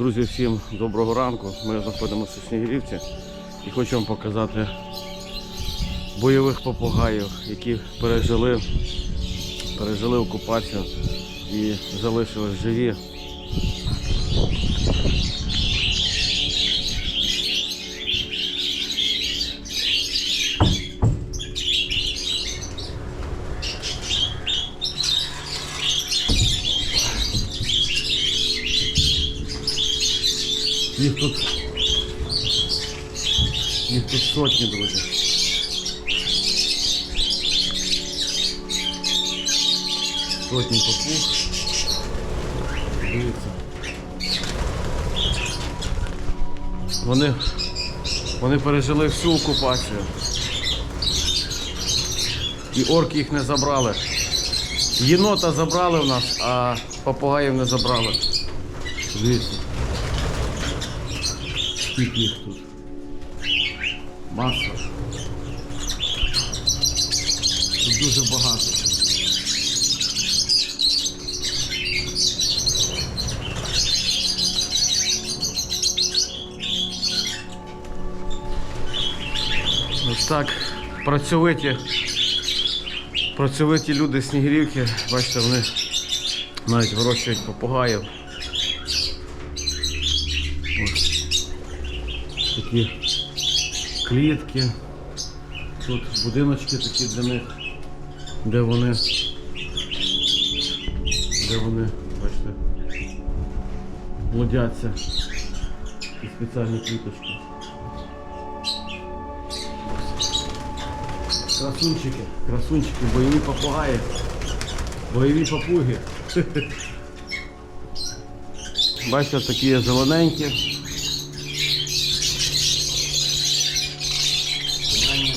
Друзі, всім доброго ранку. Ми знаходимося в Снігирівці і хочу вам показати бойових попугаїв, які пережили, пережили окупацію і залишились живі. Їх тут, їх тут сотні, друзі. Сотні попуг. Дивіться. Вони, вони пережили всю окупацію. І орки їх не забрали. Єнота забрали в нас, а попугаїв не забрали. Дивіться. Скільки їх тут? Маса. Тут дуже багато. Ось так працьовиті, працьовиті люди Снігирівки, бачите, вони навіть вирощують попугаїв. Ось такі клітки. Тут будиночки такі для них, де вони, де вони, бачите, плодяться. І спеціальні кліточки. Красунчики, красунчики, бойові попугаї, бойові попуги. Бачите, такі зелененькі. Зелені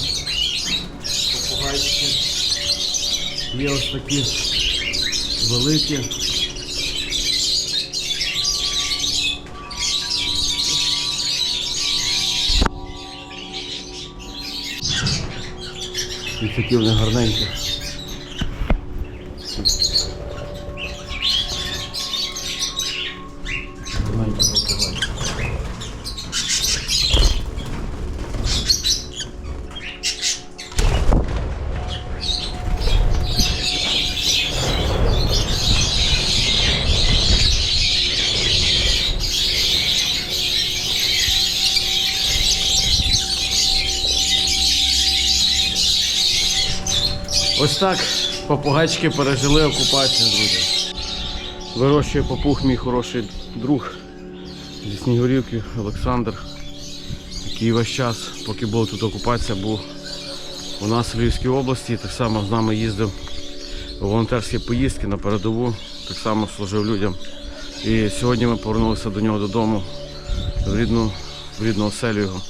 попугайчики. Є ось такі великі. І такі вони гарненькі. Гарненькі попугаї. Ось так попугайчики пережили окупацію, друзі. Вирощує попух мій хороший друг зі Снігурівки Олександр, який весь час, поки була тут окупація, був у нас в Львівській області. Так само з нами їздив у волонтерські поїздки на передову, так само служив людям. І сьогодні ми повернулися до нього додому, в рідну, в рідну оселю його.